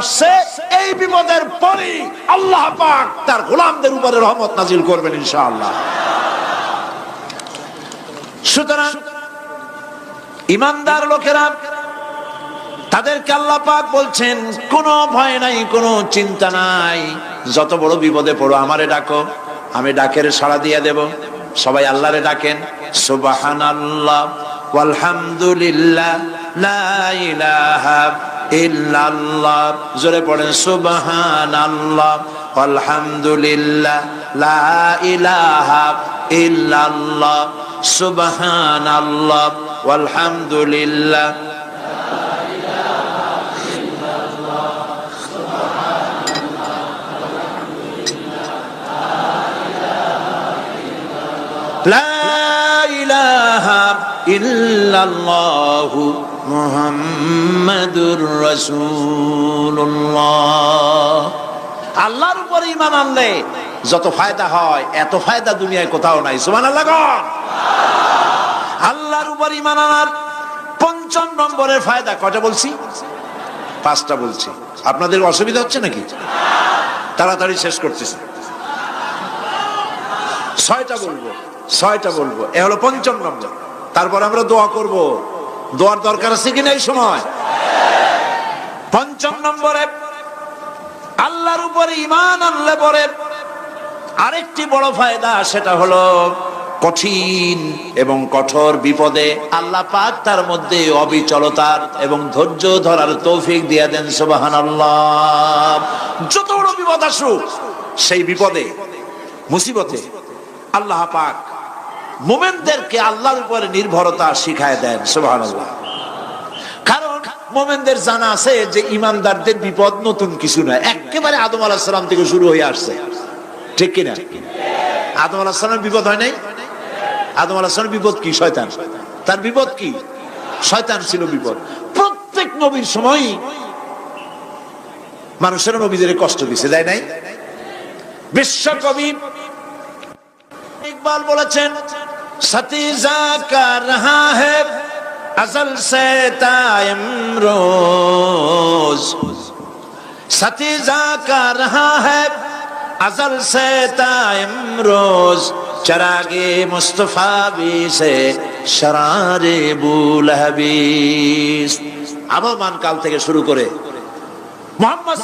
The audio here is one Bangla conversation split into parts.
আসছে, এই বিপদের আল্লাহ পাক তার গোলামদের উপরে রহমত নাজিল করবেন ইনশাআল্লাহ। সুতরাং ইমানদার লোকেরা তাদেরকে আল্লাহ পাক বলছেন, কোনো ভয় নাই, কোনো চিন্তা নাই, যত বড় বিপদে পড়ো আমারে ডাকো, আমি ডাকের সাড়া দিয়ে দেব, সবাই আল্লাহরে ডাকেন, সুবহানাল্লাহ। ওয়ালহামদুলিল্লাহ লা জোরে পড়েন সুবহানাল্লাহ। আলহামদুলিল্লাহ লা ইলাহা ইল্লাল্লাহ। ওয়ালহামদুলিল্লাহ। لا আল্লাহর উপরে ইমান আনলে যত ফায়দা হয়, এত ফায়দা দুনিয়ায় কোথাও নাই। সুমান আল্লাহর উপর ইমান আনার পঞ্চম নম্বরের ফায়দা কটা বলছি? পাঁচটা বলছি। আপনাদের অসুবিধা হচ্ছে নাকি? তাড়াতাড়ি শেষ করতেছে। ছয়টা বলব। ছয়টা বলব। এ হলো পঞ্চম নম্বর। তারপর আমরা দোয়া করব। দোয়ার দরকার আছে কিনা এই সময়? পঞ্চম নম্বরে, আল্লাহর উপরে ইমান আনলে পরে আরেকটি বড় ফায়দা, সেটা হলো কঠিন এবং কঠোর বিপদে আল্লাহ পাক তার মধ্যে অবিচলতার এবং ধৈর্য ধরার তৌফিক দিয়ে দেন সুবাহান যত বড় বিপদ আসুক, সেই বিপদে, মুসিবতে আল্লাহ পাক মোমেনদেরকে আল্লাহর উপরে নির্ভরতা শিখায় দেন সুবাহান কারণ মোমেনদের জানা আছে যে ইমানদারদের বিপদ নতুন কিছু নয়, একেবারে আদম আলাহ সালাম থেকে শুরু হয়ে আসছে। ঠিক কিনা? আদম আলাহ সালাম বিপদ হয় নাই? আদম আলাহ সালাম বিপদ কি? শয়তান। তার বিপদ কি? শয়তান ছিল বিপদ। প্রত্যেক নবীর সময় মানুষের নবীদের কষ্ট দিছে, দেয় নাই? বিশ্বকবি ইকবাল বলেছেন, সতীজা সে আবহমান কাল থেকে শুরু করে মোহাম্মদ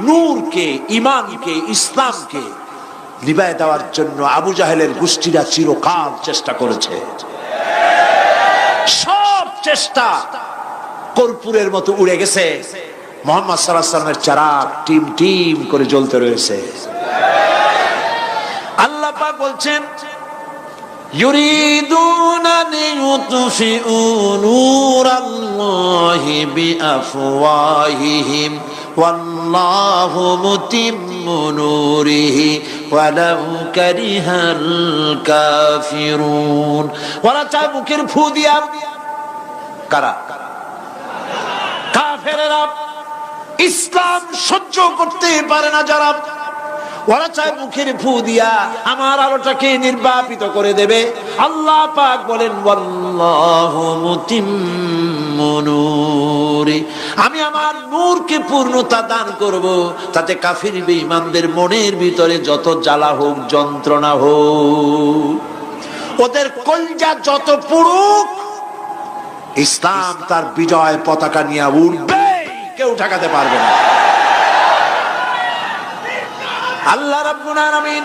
নূর কে ইমান কে ইসলাম কে নিবায় দেওয়ার জন্য আবু জাহেলের গোষ্ঠীরা চিরকাল চেষ্টা করেছে সব চেষ্টা কর্পূরের মতো উড়ে গেছে মোহাম্মদ সাল্লামের চারাক টিম টিম করে জ্বলতে রয়েছে আল্লাহ পাক বলছেন يريدون أن يطفئوا نور الله بأفواههم والله متم نوره ওয়ালাউ ইসলাম সহ্য করতে পারে না যারা। ওরা চায় মুখের ফু দিয়া আমার আলোটাকে নির্বাপিত করে দেবে। আল্লাহ পাক বলেন ওয়াল্লাহু নূরি আমি আমার নূরকে পূর্ণতা দান করব, তাতে কাফির বেঈমানদের মনের ভিতরে যত জ্বালা হোক, যন্ত্রণা হোক। ওদের কলজা যত পুরুক ইসলাম তার বিজয় পতাকা নিয়ে উঠবে। কেউ ঠেকাতে পারবে না। আল্লাহ রাব্বুল আলামিন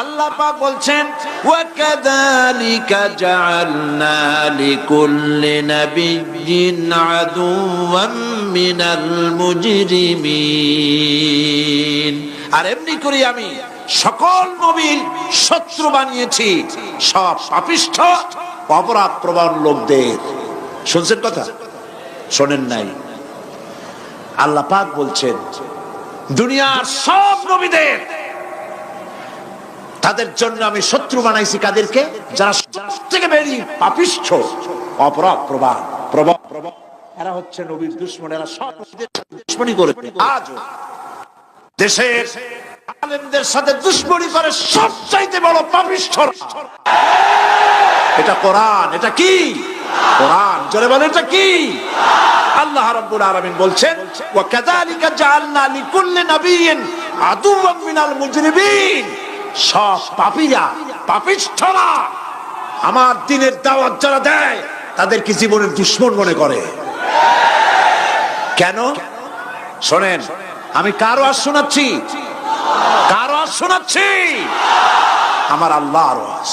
আল্লাহ পাক বলছেন, ওয়াকাযালিকা জাআলনা লিকুল্লি নাবিয়্যিন আদুওয়াম মিনাল মুজরিমিন। আর এমনি করে আমি সকল নবীর শত্রু বানিয়েছি, সব পাপিষ্ঠ, অপরাধ প্রবণ লোকদের। শুনছেন কথা? শোনেন নাই। আল্লাহ পাক বলছেন, দুনিয়ার সব নবীদের তাদের জন্য আমি শত্রু বানাইছি কাদেরকে? যারা থেকে বেরি পাপিষ্ঠ, অপরাধ প্রবাহ প্রভাব প্রভাব এরা হচ্ছে নবীর দুশ্মন, এরা সব দুশ্মনী করে আজও দেশের আলেমদের সাথে দুশ্মনী করে বড় এটা কোরআন, এটা কি? কোরআন, জোরে বলেন, এটা কি? আল্লাহ রাব্বুল আলামিন বলছেন, ওয়া কাযালিকা জাআলনা লিকুল্লি নাবিয়্যিন আদুওয়াম মিনাল মুজরিমিন। সব পাপীরা পাপিষ্ঠরা। আমার দিনের দাওয়াত যারা দেয়, তাদেরকে জীবনের দুশ্মন মনে করে। কেন? শোনেন, আমি কারও আর শোনাচ্ছি? কারও আর শোনাচ্ছি? আমার আল্লাহ আওয়াজ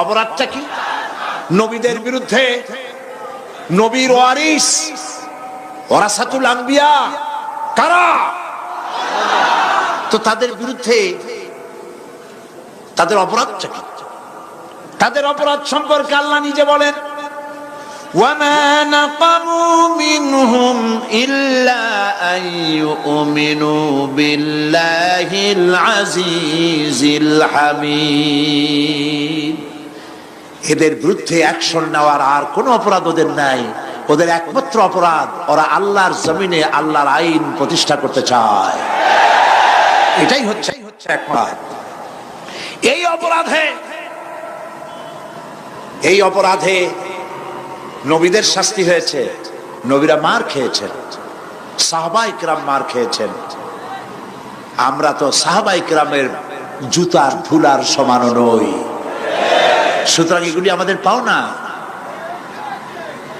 অপরাধটা কি? নবীদের বিরুদ্ধে নবীর ওয়ারিস ওরাসাতুল আম্বিয়া কারা? তো তাদের বিরুদ্ধে তাদের অপরাধটা কি তাদের অপরাধ সম্পর্কে আল্লাহ নিজে বলেন وما نقموا منهم إلا أن يؤمنوا بالله العزيز الحميد এদের বিরুদ্ধে অ্যাকশন নেওয়ার আর কোনো অপরাধ ওদের নাই ওদের একমাত্র অপরাধ ওরা আল্লাহর জমিনে আল্লাহর আইন প্রতিষ্ঠা করতে চায় এটাই হচ্ছে হচ্ছে একমাত্র এই অপরাধে এই অপরাধে নবীদের শাস্তি হয়েছে। নবীরা মার খেয়েছেন। সাহবাই কিরাম মার খেয়েছেন। আমরা তো সাহবাই কিরামের জুতার ধুলার সমানও নই। সুতরাং এগুলি আমাদের পাওনা।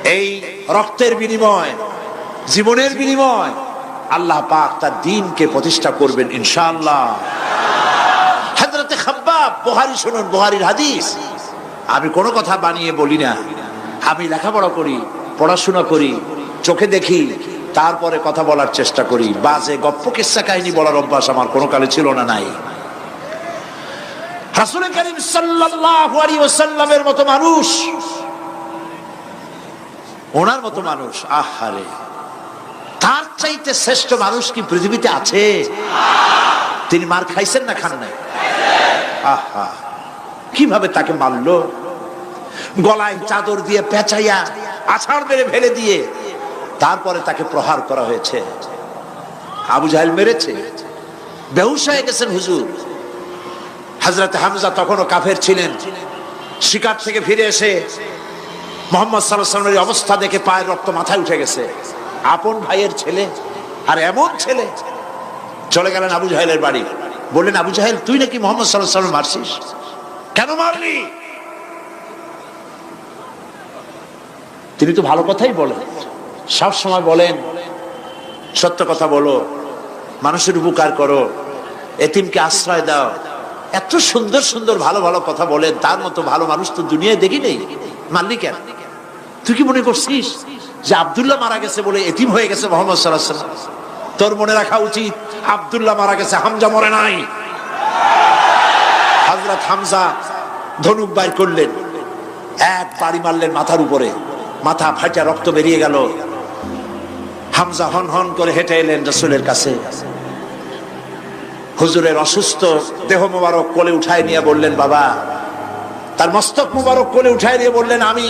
এই রক্তের বিনিময়, জীবনের বিনিময় আল্লাহ পাক তার দিনকে প্রতিষ্ঠা করবেন ইনশাআল্লাহ। বুহারি শুনুন, বুহারির হাদিস। আমি কোনো কথা বানিয়ে বলি না। আমি লেখাপড়া করি, পড়াশোনা করি, চোখে দেখি, তারপরে কথা বলার চেষ্টা করি। বাজে, গপ্প কিস্সা কাহিনী বলার অভ্যাস আমার কোনো কালে ছিল না, নাই। করিম মতো মানুষ। ওনার মতো মানুষ, আহারে। তার চাইতে শ্রেষ্ঠ মানুষ কি পৃথিবীতে আছে? তিনি মার খাইছেন না খান নাই? কীভাবে তাকে মারলো? গলায় চাদর দিয়ে পেঁচাইয়া আছাড় মেরে ফেলে দিয়ে তারপরে তাকে প্রহার করা হয়েছে। আবু জাহেল মেরেছে। বেহুশ হয়ে গেছেন হুজুর। হাজরত হামজা তখনও কাফের ছিলেন। শিকার থেকে ফিরে এসে মোহাম্মদ সাল্লামের অবস্থা দেখে পায়ের রক্ত মাথায় উঠে গেছে। আপন ভাইয়ের ছেলে আর এমন ছেলে। চলে গেলেন আবু জাহেলের বাড়ি। বললেন, আবু জাহেল, তুই নাকি মোহাম্মদ সাল্লাহ সাল্লাম মারছিস? কেন মারলি? তিনি তো ভালো কথাই বলেন। সব সময় বলেন, সত্য কথা বলো, মানুষের উপকার করো, এতিমকে আশ্রয় দাও। এত সুন্দর সুন্দর, ভালো ভালো কথা বলেন, তার মতো ভালো মানুষ তো দুনিয়ায় দেখি নেই। মারলি কেন? তুই কি মনে করছিস যে আবদুল্লাহ মারা গেছে বলে এতিম হয়ে গেছে মোহাম্মদ সাল্লাহ সাল্লাম তোর মনে রাখা উচিত, আবদুল্লাহ মারা গেছে, হামজা মরে নাই। হাজরত হামজা ধনুক বাইর করলেন, এক বাড়ি মারলেন মাথার উপরে, মাথা ফাটা রক্ত বেরিয়ে গেল। হামজা হন হন করে হেঁটে এলেন রসুলের কাছে। হুজুরের অসুস্থ দেহ মোবারক কোলে উঠায় নিয়ে বললেন, বাবা, তার মস্তক মোবারক কোলে উঠায় নিয়ে বললেন, আমি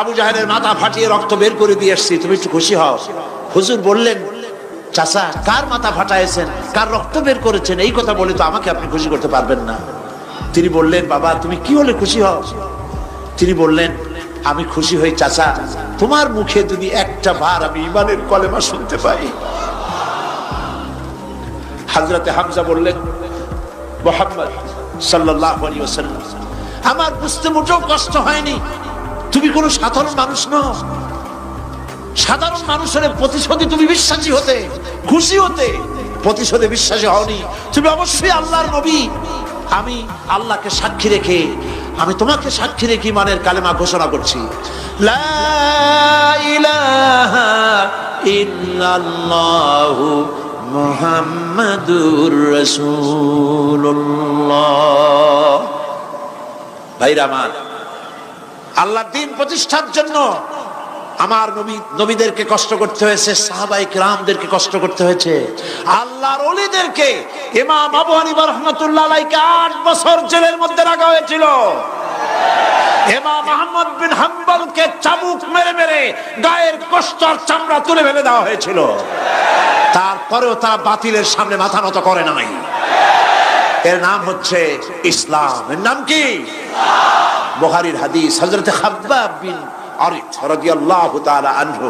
আবু জাহেদের মাথা ফাটিয়ে রক্ত বের করে দিয়ে এসছি, তুমি একটু খুশি হও। হুজুর বললেন চাচা, কার মাথা ফাটাইছেন? কার রক্ত বের করেছেন? এই কথা বলে তো আমাকে আপনি খুশি করতে পারবেন না। তিনি বললেন, বাবা, তুমি কি হলে খুশি হও? তিনি বললেন, আমি খুশি হই চাচা, তোমার মুখে যদি একটা বার আমি ইমানের কলেমা শুনতে পাই। হাজরতে হামজা বললেন, মোহাম্মদ ওয়াসাল্লাম, আমার বুঝতে মোটেও কষ্ট হয়নি। তুমি কোনো সাধারণ মানুষ নও। সাধারণ মানুষের প্রতিশোধে তুমি বিশ্বাসী হতে। খুশি হতে প্রতিশোধে বিশ্বাসী হওনি। তুমি অবশ্যই আল্লাহর নবী। আমি আল্লাহকে সাক্ষী রেখে, আমি তোমাকে সাক্ষী রেখে মানের কালেমা ঘোষণা করছি। লা ইলাহা ইল্লাল্লাহু মুহাম্মাদুর রাসূলুল্লাহ। ভাইরা আমার আল্লাহর দিন প্রতিষ্ঠার জন্য আমার নবী, নবীদেরকে কষ্ট করতে হয়েছে সাহাবাই রামদেরকে কষ্ট করতে হয়েছে। আল্লাহর অলিদেরকে ইমাম আবু হানিফা রহমাতুল্লাহ আট বছর জেলের মধ্যে রাখা হয়েছিল। ইমাম আহমদ বিন হাম্বলকে চাবুক মেরে মেরে গায়ের কষ্ট আর চামড়া তুলে ফেলে দেওয়া হয়েছিল। তারপরেও তারা বাতিলের সামনে মাথা নত করে নাই। এর নাম হচ্ছে ইসলাম। এর নাম কি? বুখারীর হাদিস, হযরত খাব্বাব বিন আরিত রাদিয়াল্লাহু তাআলা আনহু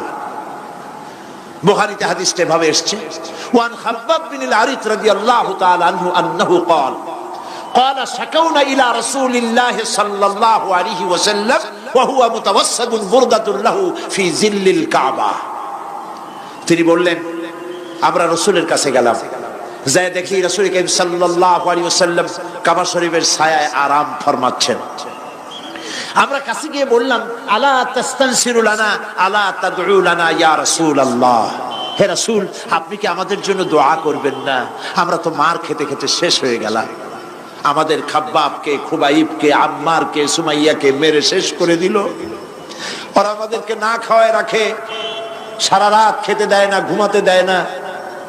বুখারীতে হাদিসটা এভাবে এসেছে ওয়ান খাব্বাব বিন আল আরিত রাদিয়াল্লাহু তাআলা আনহু আন্নাহু قال قال شكونا إلى رسول الله صلى الله عليه وسلم وهو متوسد بردة له في ظل الكعبة তিনি বললেন আমরা রসুলের কাছে গেলাম যাই দেখি রসুল করিম সাল্লাল্লাহু আলাইহি ওয়াসাল্লাম কাবা শরীফের ছায়ায় আরাম ফরমাচ্ছেন আমরা কাছে গিয়ে বললাম, আলা তাস্তানসিরু লানা, আলা তাদউ লানা ইয়া রাসূলুল্লাহ? হে রাসূল, আপনি কি আমাদের জন্য দোয়া করবেন না? আমরা তো মার খেতে খেতে শেষ হয়ে গেলাম। আমাদের খাব্বাবকে, খুবাইবকে, আম্মারকে, সুমাইয়াকে মেরে শেষ করে দিল। ওরা আমাদেরকে না খাওয়ায় রাখে। সারা রাত খেতে দেয় না, ঘুমাতে দেয় না।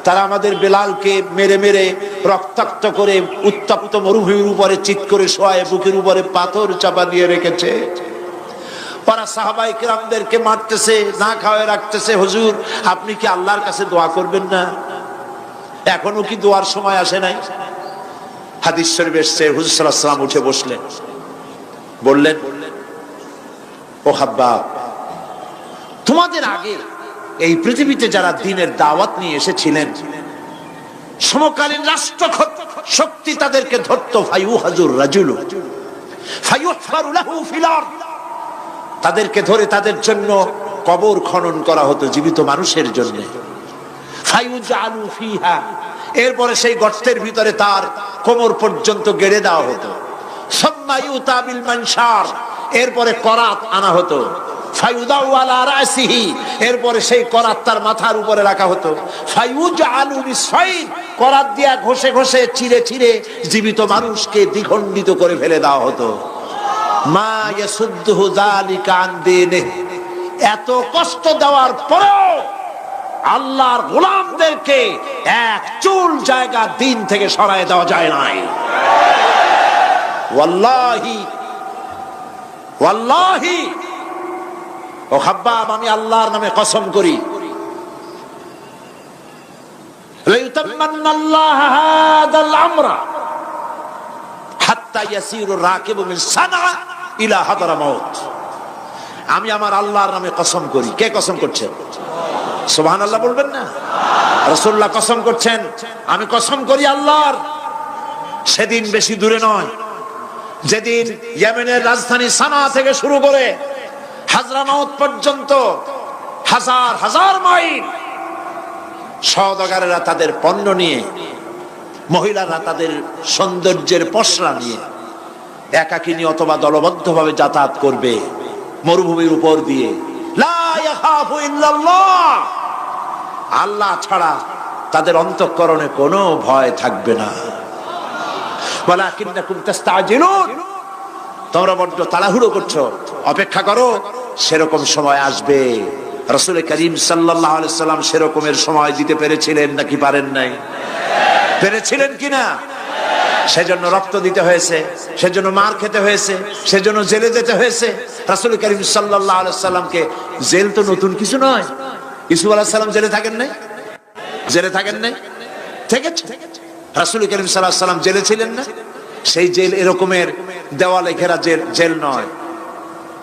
তারা আমাদের বেলালকে মেরে মেরে রক্তাক্ত করে উত্তপ্ত মরুভূমির উপরে চিত করে শোয়ায়, বুকের উপরে পাথর চাপা দিয়ে রেখেছে। ওরা সাহাবাই কিরামদেরকে মারতেছে, না খাওয়ায় রাখতেছে। হুজুর, আপনি কি আল্লাহর কাছে দোয়া করবেন না? এখনও কি দোয়ার সময় আসে নাই? হাদিস শরীফ এসছে, হুজুর সাল্লাম উঠে বসলেন। বললেন, ও হাব্বা তোমাদের আগে এই পৃথিবীতে যারা দিনের দাওয়াত নিয়ে এসেছিলেন, সমকালীন রাষ্ট্র শক্তি তাদেরকে ধরত ফাইউ হাজুর রাজুলু। তাদেরকে ধরে তাদের জন্য কবর খনন করা হতো জীবিত মানুষের জন্য। এরপরে সেই গর্তের ভিতরে তার কোমর পর্যন্ত গেড়ে দেওয়া হতো। এরপরে করাত আনা হতো। এরপরে সেই করাত তার মাথার উপরে রাখা হতো। করাত ঘষে ঘষে চিরে জীবিত মানুষকে দ্বিখণ্ডিত করে ফেলে দেওয়া হতো। মা। এত কষ্ট দেওয়ার পরেও আল্লাহর গোলামদেরকে এক চুল জায়গা দিন থেকে সরায় দেওয়া যায় নাই। ওয়াল্লাহি ওয়াল্লাহি ও হাব্বাব আমি আল্লাহর নামে কসম করি। আমি আমার আল্লাহর নামে কসম করি। কে কসম করছেন সোহান আল্লাহ বলবেন না? রসুল্লাহ কসম করছেন। আমি কসম করি আল্লাহর। সেদিন বেশি দূরে নয়। যেদিন ইয়েমেনের রাজধানী সানা থেকে শুরু করে হাজরামাউত পর্যন্ত হাজার হাজার মাইল সওদাগারেরা তাদের পণ্য নিয়ে, মহিলারা তাদের সৌন্দর্যের পশরা নিয়ে একাকিনী অথবা দলবদ্ধভাবে যাতায়াত করবে, মরুভূমির উপর দিয়ে। আল্লাহ ছাড়া তাদের অন্তঃকরণে কোনো ভয় থাকবে না। তোমরা বড্ড তাড়াহুড়ো করছ, অপেক্ষা করো। সেরকম সময় আসবে। রসুল করিম আলাইহি সাল্লাম সেরকমের সময় দিতে পেরেছিলেন নাকি পারেন নাই? পেরেছিলেন কিনা সেজন্য রক্ত দিতে হয়েছে, সেজন্য মার খেতে হয়েছে, সেজন্য জেলে যেতে হয়েছে। রাসুল করিম আলাইহি সাল্লামকে জেল তো নতুন কিছু নয়। ইসুফ আলাইহিস সালাম জেলে থাকেন নাই? জেলে থাকেন নাই? থেকেছে। রাসুল করিম আলাইহি সাল্লাম জেলে ছিলেন না? সেই জেল এরকমের দেওয়ালে ঘেরা জেল জেল নয়।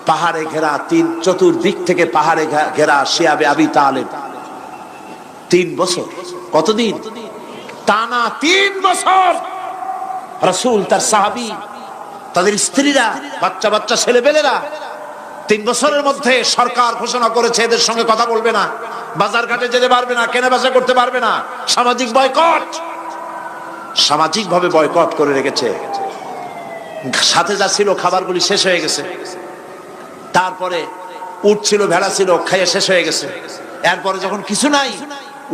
পাহাড়ে ঘেরা, তিন চতুর্দিক থেকে পাহাড়ে ঘেরা শিয়াবে আবি তালেব। তিন বছর। কতদিন? টানা তিন বছর। রসুল, তার সাহাবি, তাদের স্ত্রীরা, বাচ্চা বাচ্চা ছেলেপেলেরা তিন বছরের মধ্যে সরকার ঘোষণা করেছে, এদের সঙ্গে কথা বলবে না। বাজার ঘাটে যেতে পারবে না কেনা বেচা করতে পারবে না। সামাজিক বয়কট। সামাজিক ভাবে বয়কট করে রেখেছে। সাথে যা ছিল, খাবারগুলি শেষ হয়ে গেছে। তারপরে উট ছিল ভেড়া ছিল, খাইয়ে শেষ হয়ে গেছে। এরপরে যখন কিছু নাই,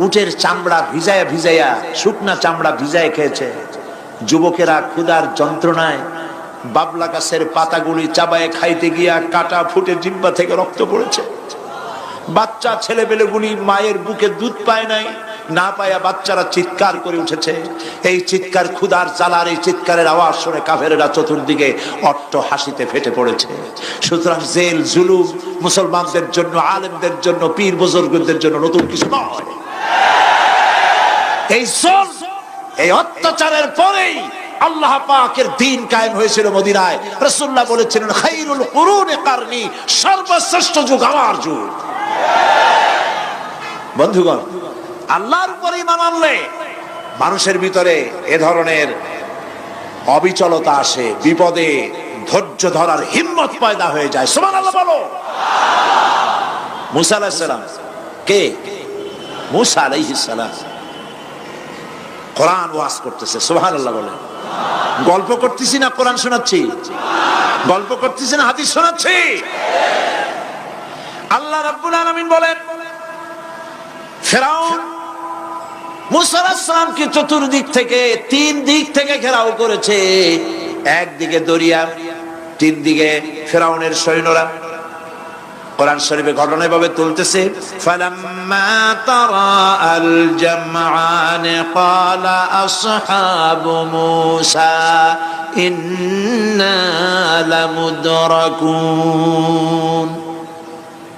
উটের চামড়া ভিজায়া ভিজাইয়া শুকনা চামড়া ভিজায় খেয়েছে। যুবকেরা ক্ষুধার যন্ত্রণায় বাবলা গাছের পাতাগুলি চাবায় খাইতে গিয়া কাটা ফুটে জিব্বা থেকে রক্ত পড়েছে। বাচ্চা ছেলেবেলেগুলি মায়ের বুকে দুধ পায় নাই না পায়া বাচ্চারা চিৎকার করে উঠেছে। এই চিৎকার ক্ষুধার জ্বালার এই চিৎকারের আওয়াজ শুনে কাফেরেরা চতুর্দিকে অট্ট হাসিতে ফেটে পড়েছে। সুতরাং জেল, জুলুম, মুসলমানদের জন্য, আলেমদের জন্য, পীর বুজুর্গদের জন্য নতুন কিছু নয়। এই জল এই অত্যাচারের পরেই আল্লাহ পাকের দিন কায়েম হয়েছিল মদিনায়। রাসূলুল্লাহ বলেছিলেন, খাইরুল কুরুনে কারনি, সর্বশ্রেষ্ঠ যুগ আমার যুগ। বন্ধুগণ আল্লাহর উপরে ইমান আনলে মানুষের ভিতরে এ ধরনের অবিচলতা আসে, বিপদে ধৈর্য ধরার হিম্মত পয়দা হয়ে যায়। সুবহানাল্লাহ বলো। মুসা আলাইহিস সালাম। কে? মুসা আলাইহিস সালাম। কোরআন ওয়াজ করতেছে, সুবহানাল্লাহ বলে। গল্প করতেছি না, কোরআন শোনাচ্ছি? গল্প করতেছি না, হাদিস শোনাচ্ছি? আল্লাহ রাব্বুল আলামিন বলেন, ফেরাউন মুসা আলাইহিস সালামকে চতুর্দিক থেকে, তিন দিক থেকে ঘেরাও করেছে? একদিকে দরিয়া তিন দিকে ফেরাউনের সৈন্যরা। কোরআন শরীফে ঘটনা এভাবে তুলতেছে আল ইন্না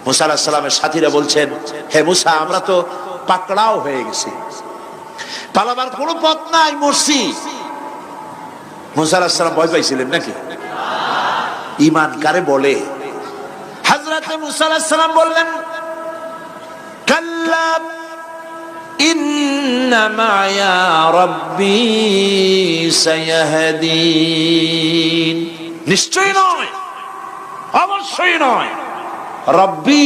মুসা সালামের সাথীরা বলছেন, হে মুসা, আমরা তো পাকড়াও হয়ে গেছি। পালাবার কোনো পথ নাই, মরছি। মুসা ভয় পাইছিলেন নাকি? ইমান কারে বলে? হযরত মুসা বললেন, কাল্লা, ইন্না মায়া রাব্বি নিশ্চয় নয়, অবশ্যই নয়। রব্বি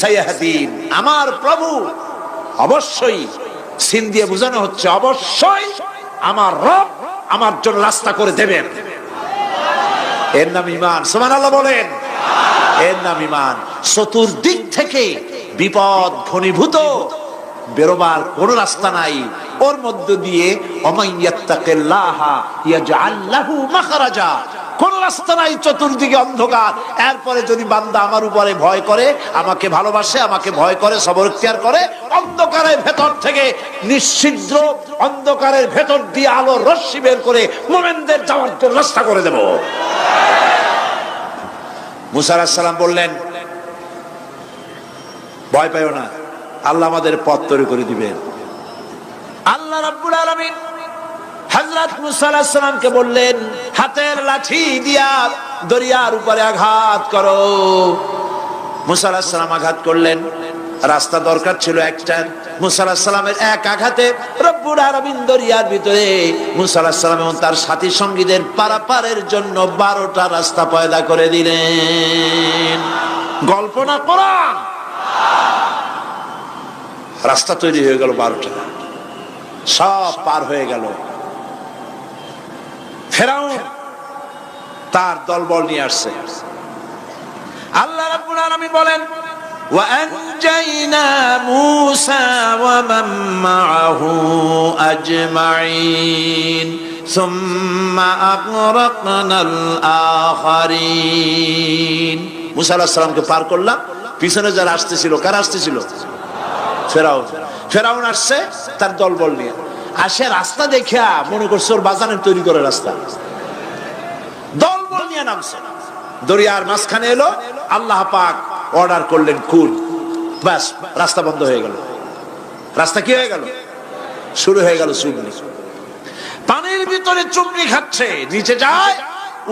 সায়াহদিন, আমার প্রভু, অবশ্যই। সিন দিয়ে বোঝানো হচ্ছে, অবশ্যই আমার রব আমার জন্য রাস্তা করে দেবেন। এর নাম ইমান সোমান আল্লাহ বলেন। এর নাম ইমান চতুর্দিক থেকে বিপদ ঘনীভূত, বেরোবার কোন রাস্তা নাই। ওর মধ্য দিয়ে অমাইয়াত্তাকিল্লাহা ইয়াজআল লাহু মাখরাজা। কোন রাস্তা নাই চতুর্দিকে অন্ধকার। এরপরে যদি বান্দা আমার উপরে ভয় করে, আমাকে ভালোবাসে, আমাকে ভয় করে, সবর ইখতিয়ার করে, অন্ধকারের ভেতর থেকে নিশ্চিদ্র অন্ধকারের ভেতর দিয়ে আলো রশ্মি বের করে মোমেনদের যাওয়ার জন্য রাস্তা করে দেব। মুসা সালাম বললেন, ভয় পাইও না, আল্লাহ আমাদের পথ তৈরি করে দিবেন। আল্লাহ রাব্বুল আলামিন হযরত মুসা আলাইহিস সালামকে বললেন, হাতের লাঠি দিয়া দরিয়ার উপরে আঘাত করো। মুসা আলাইহিস সালাম আঘাত করলেন। রাস্তা দরকার ছিল একটা। মুসা আলাহিস সালামের এক আঘাতে দরিয়ার ভিতরে মুসা এবং তার সাথী সঙ্গীদের পারাপারের জন্য বারোটা রাস্তা পয়দা করে দিলেন। গল্প না কোরআন? রাস্তা তৈরি হয়ে গেল বারোটা। সব পার হয়ে গেল। ফেরাউন তার দলবল নিয়ে আসছে আল্লাহ রাব্বুল আলামিন বলেন وأنجينا موسى ومن معه أجمعين ثم أغرقنا الآخرين মুসা আলাহিস সালামকে পার করলাম পিছনে যারা আসতেছিল কারা আসতেছিল ফেরাউন ফেরাউন আসছে তার দলবল নিয়ে আসে রাস্তা দেখিয়া মনে করছে ওর বাজানের তৈরি করে রাস্তা। দলবল নিয়ে নামছে। দরিয়ার মাঝখানে এলো, আল্লাহ পাক অর্ডার করলেন কুল ব্যাস, রাস্তা বন্ধ হয়ে গেল। রাস্তা কি হয়ে গেল? শুরু হয়ে গেল চুমনি পানির ভিতরে চুমনি খাচ্ছে, নিচে যায়,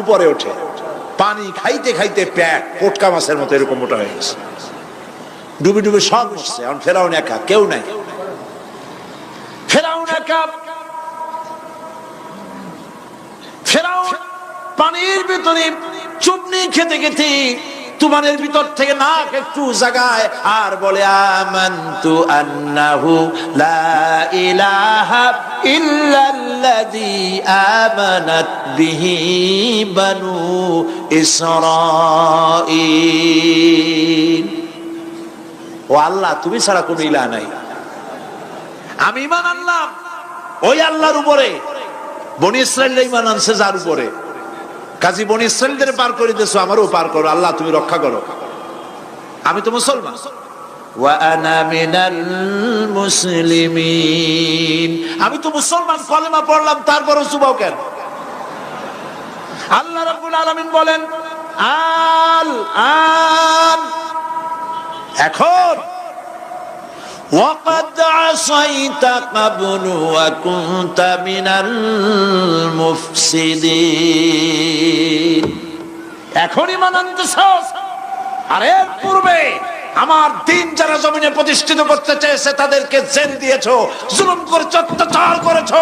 উপরে ওঠে। পানি খাইতে খাইতে প্যাক পোটকা মাছের মতো এরকম মোটা হয়ে গেছে। ডুবে ডুবে সব মরছে, এখন ফেরাউন একা, কেউ নাই। একা ফেরাউন পানির ভিতরে খেতে তুমানের ভিতর থেকে নাক একটু জাগায় আর বলে, আমান্তু আন্নাহু লা ইলাহা ইল্লাল্লাযী আমানাত বিহি বানু ইসরাঈল। ও আল্লাহ, তুমি ছাড়া কোনো ইলাহ নাই। আমি ইমান আনলাম। ওই আল্লাহর উপরে। বনি ইসরায়েল ইমান আনছে যার উপরে। কাজী বনি ইসরায়েলদের পার করে দিয়েছ, আমারও পার করো। আল্লাহ, তুমি রক্ষা করো। আমি তো মুসলমান। আমি তো মুসলমান, কলেমা পড়লাম, তারপরও চুবাও কেন? আল্লাহ রাব্বুল আলামিন বলেন, আল, আন। এখন وقد عصيت قبل وكنت من المفسدين এখন ইমান আনতেছস আর এর পূর্বে আমার দিন যারা জমিনে প্রতিষ্ঠিত করতে চেয়েছে তাদেরকে জেল দিয়েছো জুলুম করেছো অত্যাচার করেছো